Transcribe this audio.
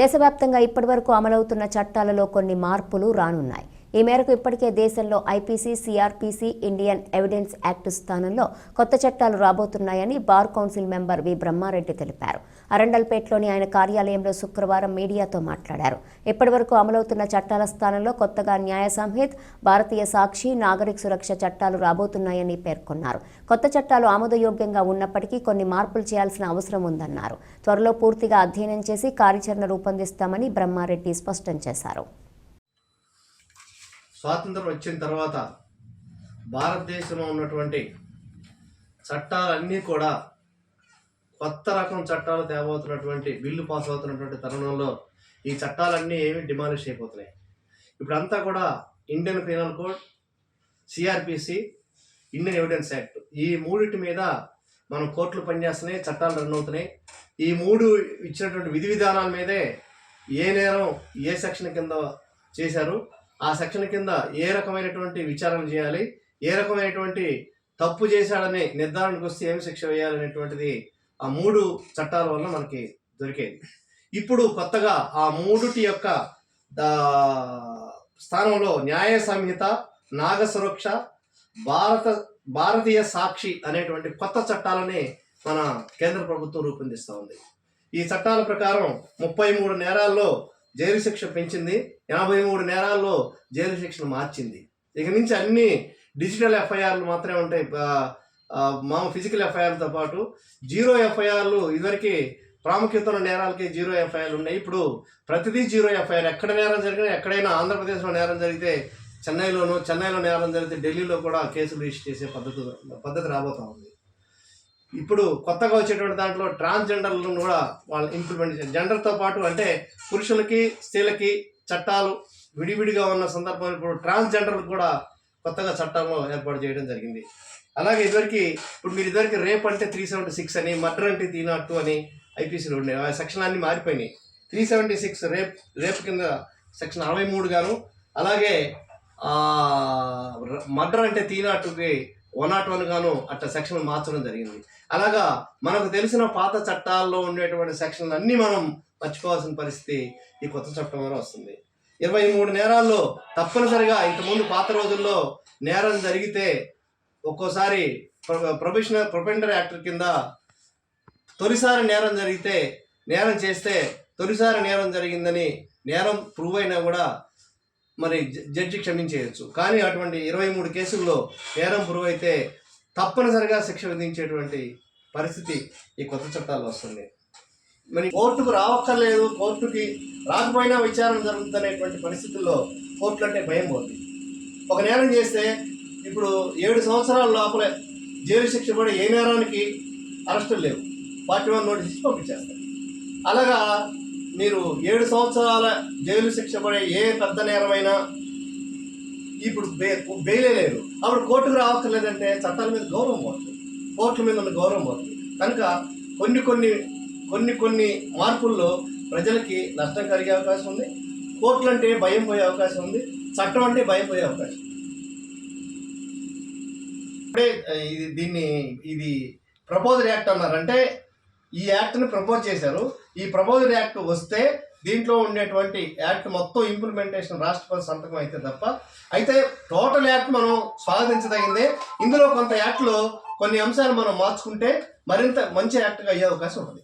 దేశవ్యాప్తంగా ఇప్పటివరకు అమలవుతున్న చట్టాలలో కొన్ని మార్పులు రానున్నాయి. ఈ మేరకు ఇప్పటికే దేశంలో IPC CRPC Indian evidence act స్థానంలో కొత్త చట్టాలు రాబోతున్నాయని bar council member V. Brahmareddy తెలిపారు. అరండల్పేటలోని ఆయన కార్యాలయంలో శుక్రవారం మీడియాతో మాట్లాడారు. ఇప్పటివరకు అమలవుతున్న చట్టాల స్థానంలో కొత్తగా న్యాయ సంహిత్ భారతీయ సాక్షి నాగరిక సురక్ష చట్టాలు రాబోతున్నాయని పేర్కొన్నారు. కొత్త చట్టాలు ఆమోదయోగ్యంగా ఉన్నప్పటికీ కొన్ని మార్పులు చేయాల్సిన అవసరం ఉందన్నారు. త్వరలో పూర్తిగా అధ్యయనం చేసి కార్యాచరణ రూపొందిస్తామని బ్రహ్మారెడ్డి స్పష్టం చేశారు. స్వాతంత్రం వచ్చిన తర్వాత భారతదేశంలో ఉన్నటువంటి చట్టాలన్నీ కూడా కొత్త రకం చట్టాలు తేబోతున్నటువంటి బిల్లు పాస్ అవుతున్నటువంటి తరుణంలో ఈ చట్టాలన్నీ ఏమి డిమాలిష్ అయిపోతున్నాయి. ఇప్పుడంతా కూడా Indian penal code CRPC Indian evidence act. ఈ మూడింటి మీద మనం కోర్టులు పనిచేస్తున్నాయి చట్టాలు రన్ అవుతున్నాయి. ఈ మూడు ఇచ్చినటువంటి విధి విధానాల మీదే ఏ నేరం ఏ సెక్షన్ కింద చేశారు ఆ సెక్షన్ కింద ఏ రకమైనటువంటి విచారణ చేయాలి ఏ రకమైనటువంటి తప్పు చేశాడని నిర్ధారణకు వస్తే ఏమి శిక్ష వేయాలనేటువంటిది ఆ మూడు చట్టాల వల్ల మనకి దొరికేది. ఇప్పుడు కొత్తగా ఆ మూడుటి యొక్క స్థానంలో న్యాయ సంహిత నాగ సురక్ష భారత భారతీయ సాక్షి అనేటువంటి కొత్త చట్టాలని మన కేంద్ర ప్రభుత్వం రూపొందిస్తూ ఉంది. ఈ చట్టాల ప్రకారం ముప్పై మూడు నేరాల్లో జైలు శిక్ష పెంచింది. ఎనభై మూడు నేరాల్లో జైలు శిక్షను మార్చింది. ఇక నుంచి అన్ని డిజిటల్ ఎఫ్ఐఆర్లు మాత్రమే ఉంటాయి. మా ఫిజికల్ ఎఫ్ఐఆర్లతో పాటు జీరో ఎఫ్ఐఆర్లు ఇదివరకు ప్రాముఖ్యత ఉన్న నేరాలకి జీరో ఎఫ్ఐఆర్లు ఉన్నాయి. ఇప్పుడు ప్రతిదీ జీరో ఎఫ్ఐఆర్. ఎక్కడ నేరం జరిగినా ఎక్కడైనా ఆంధ్రప్రదేశ్లో నేరం జరిగితే చెన్నైలోను చెన్నైలో నేరం జరిగితే ఢిల్లీలో కూడా కేసులు రిజిస్టర్ చేసే పద్ధతి పద్ధతి రాబోతా ఉంది. ఇప్పుడు కొత్తగా వచ్చేటువంటి దాంట్లో ట్రాన్స్జెండర్లను కూడా వాళ్ళు ఇంప్లిమెంట్ చేశారు. జెండర్తో పాటు అంటే పురుషులకి స్త్రీలకి చట్టాలు విడివిడిగా ఉన్న సందర్భంలో ఇప్పుడు ట్రాన్స్జెండర్లకు కూడా కొత్తగా చట్టంలో ఏర్పాటు చేయడం జరిగింది. అలాగే ఇదివరకు ఇప్పుడు మీరు ఇదివరకు రేప్ అంటే త్రీ సెవెంటీ సిక్స్ అని మర్డర్ అంటే త్రీ నాట్ టూ అని ఐపీసీలు ఉండేవి. ఆ సెక్షన్ అన్ని మారిపోయినాయి. Three seventy six rape rape కింద సెక్షన్ అరవై మూడు గాను అలాగే మర్డర్ అంటే త్రీ నాట్ టూకి వన్ నాట్ వన్ గాను అట్లా సెక్షన్ మార్చడం జరిగింది. అలాగా మనకు తెలిసిన పాత చట్టాల్లో ఉండేటువంటి సెక్షన్లు అన్నీ మనం మర్చిపోవాల్సిన పరిస్థితి ఈ కొత్త చట్టం వల్ల వస్తుంది. ఇరవై మూడు నేరాల్లో తప్పనిసరిగా ఇంతకుముందు పాత రోజుల్లో నేరం జరిగితే ఒక్కోసారి ప్రొఫెషనల్ ప్రొపెండర్ యాక్టర్ కింద తొలిసారి నేరం జరిగితే నేరం చేస్తే తొలిసారి నేరం జరిగిందని నేరం ప్రూవ్ అయినా కూడా మరి జడ్జి క్షమించేయచ్చు. కానీ అటువంటి ఇరవై మూడు కేసుల్లో నేరం పురువైతే తప్పనిసరిగా శిక్ష విధించేటువంటి పరిస్థితి ఈ కొత్త చట్టాల్లో వస్తుంది. మరి కోర్టుకు రావక్కర్లేదు కోర్టుకి రాకపోయినా విచారణ జరుగుతుందనేటువంటి పరిస్థితుల్లో కోర్టులు అంటే భయం పోతుంది ఒక నేరం చేస్తే ఇప్పుడు ఏడు సంవత్సరాల లోపలే జైలు శిక్ష పడి ఏ నేరానికి అరెస్టులు లేవు. పార్టీ వన్ నోటీస్ పంపించేస్తారు. అలాగా మీరు ఏడు సంవత్సరాల జైలు శిక్ష పడే ఏ పెద్ద నేరమైనా ఇప్పుడు బే బెయిలే లేదు. అప్పుడు కోర్టుకు రావట్లేదంటే చట్టాల మీద గౌరవం పోతుంది. కోర్టుల మీద ఉన్న గౌరవం పోతుంది. కనుక కొన్ని కొన్ని కొన్ని కొన్ని మార్పుల్లో ప్రజలకి నష్టం కలిగే అవకాశం ఉంది. కోర్టులు అంటే భయం పోయే అవకాశం ఉంది. చట్టం అంటే భయం పోయే అవకాశం ఇప్పుడే ఇది దీన్ని ఇది ప్రపోజల్ యాక్ట్ అన్నారంటే ఈ యాక్ట్ని ప్రపోజ్ చేశారు. ఈ ప్రపోజల్ యాక్ట్ వస్తే దీంట్లో ఉండేటువంటి యాక్ట్ మొత్తం ఇంప్లిమెంటేషన్ రాష్ట్రపతి సంతకం అయితే తప్ప అయితే టోటల్ యాక్ట్ మనం స్వాగతించదగిందే. ఇందులో కొంత యాక్ట్లో కొన్ని అంశాలు మనం మార్చుకుంటే మరింత మంచి యాక్ట్గా అయ్యే అవకాశం ఉంది